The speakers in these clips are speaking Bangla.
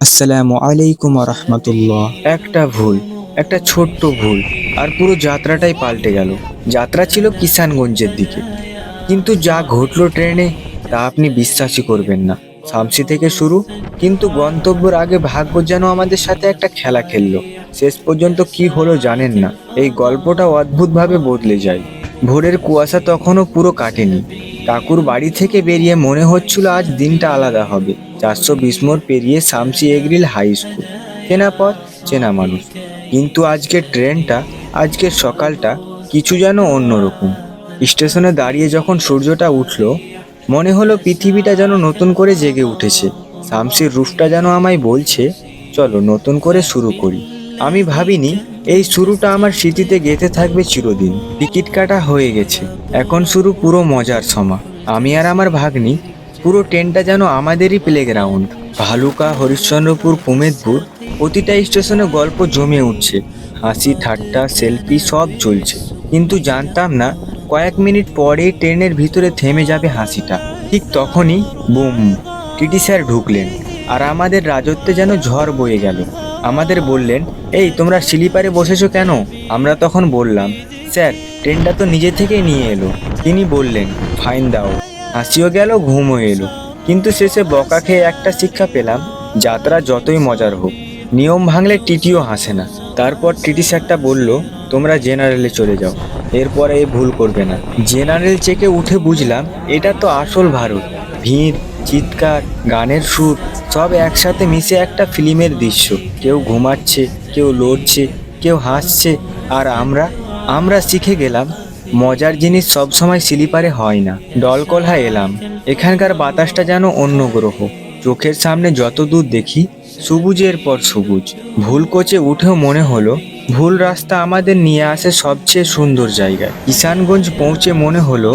আসসালামু আলাইকুম রহমতুল্লাহ। একটা ভুল, একটা ছোট্ট ভুল, আর পুরো যাত্রাটাই পাল্টে গেল। যাত্রা ছিল কিষানগঞ্জের দিকে। কিন্তু যা ঘটলো ট্রেনে, তা আপনি বিশ্বাসই করবেন না। সামসি থেকে শুরু, কিন্তু গন্তব্যের আগে ভাগ্য যেন আমাদের সাথে একটা খেলা খেললো। শেষ পর্যন্ত কি হলো জানেন না। এই গল্পটা অদ্ভুতভাবে বদলে যায়। ভোরের কুয়াশা তখনও পুরো কাটেনি। কাকুর বাড়ি থেকে বেরিয়ে মনে হচ্ছিল আজ দিনটা আলাদা হবে। চারশো বিশ মোড় পেরিয়ে শামসি এগ্রিল হাই স্কুল। চেনা পথ, চেনা মানুষ। কিন্তু আজকের ট্রেনটা, আজকের সকালটা কিছু যেন অন্যরকম। স্টেশনে দাঁড়িয়ে যখন সূর্যটা উঠল, মনে হলো পৃথিবীটা যেন নতুন করে জেগে উঠেছে। শামসির রুফটা যেন আমায় বলছে, চলো নতুন করে শুরু করি। আমি ভাবিনি এই শুরুটা আমার স্মৃতিতে গেঁথে থাকবে চিরদিন। টিকিট কাটা হয়ে গেছে। এখন শুরু পুরো মজার সময় আমি আর আমার ভাগ্নি, পুরো ট্রেনটা যেন আমাদেরই প্লেগ্রাউন্ড ভালুকা, হরিশ্চন্দ্রপুর, কুমেদপুর, প্রতিটা স্টেশনে গল্প জমে উঠছে। হাসি, ঠাট্টা সেলফি সব চলছে। কিন্তু জানতাম না, কয়েক মিনিট পরেই ট্রেনের ভিতরে থেমে যাবে হাসিটা। ঠিক তখনই বুম, টিটি স্যার ঢুকলেন। আর আমাদের রাজত্বে যেন ঝড় বয়ে গেল। আমাদের বললেন, এই, তোমরা স্লিপারে বসেছো কেন? আমরা তখন বললাম, স্যার, ট্রেনটা তো নিজে থেকেই নিয়ে এলো। তিনি বললেন, ফাইন দাও। হাসিও গেল, ঘুমও এলো। কিন্তু শেষে বকা খেয়ে একটা শিক্ষা পেলাম, যাত্রা যতই মজার হোক, নিয়ম ভাঙলে টিটিও হাসে না। তারপর টিটি স্যারটা বলল, তোমরা জেনারেলে চলে যাও, এরপরে এই ভুল করবে না। জেনারেল চেকে উঠে বুঝলাম, এটা তো আসল ভারত। ভিড় চিৎকার, গানের সুর, সব একসাথে মিশে একটা ফিল্মের দৃশ্য। কেউ ঘুমাচ্ছে, কেউ লড়ছে, কেউ হাসছে, আর আমরা আমরা শিখে গেলাম, মজার জিনিস সবসময় স্লিপারে হয় না। ডলকলহা এলাম। এখানকার বাতাসটা যেন অন্য গ্রহ। চোখের সামনে যত দূর দেখি, সবুজের পর সবুজ। ভুল কোচে উঠেও মনে হলো ভুল রাস্তা আমাদের নিয়ে আসে সবচেয়ে সুন্দর জায়গায়। কিষানগঞ্জ পৌঁছে মনে হলো,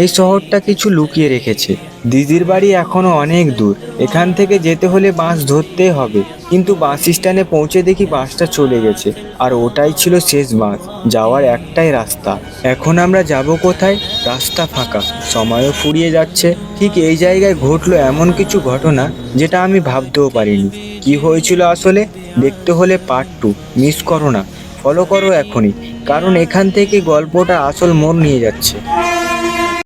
এই শহরটা কিছু লুকিয়ে রেখেছে। দিদির বাড়ি এখনও অনেক দূর, এখান থেকে যেতে হলে বাস ধরতে হবে। কিন্তু বাস স্ট্যান্ডে পৌঁছে দেখি বাসটা চলে গেছে, আর ওটাই ছিল শেষ বাস, যাওয়ার একটাই রাস্তা। এখন আমরা যাব কোথায়? রাস্তা ফাঁকা, সময়ও ফুরিয়ে যাচ্ছে। ঠিক এই জায়গায় ঘটলো এমন কিছু ঘটনা, যেটা আমি ভাবতেও পারিনি। কি হয়েছিল আসলে? দেখতে হলে পার্ট টু মিস করো না। ফলো করো এখনই। কারণ এখান থেকে গল্পটা আসল মোড় নিয়ে যাচ্ছে।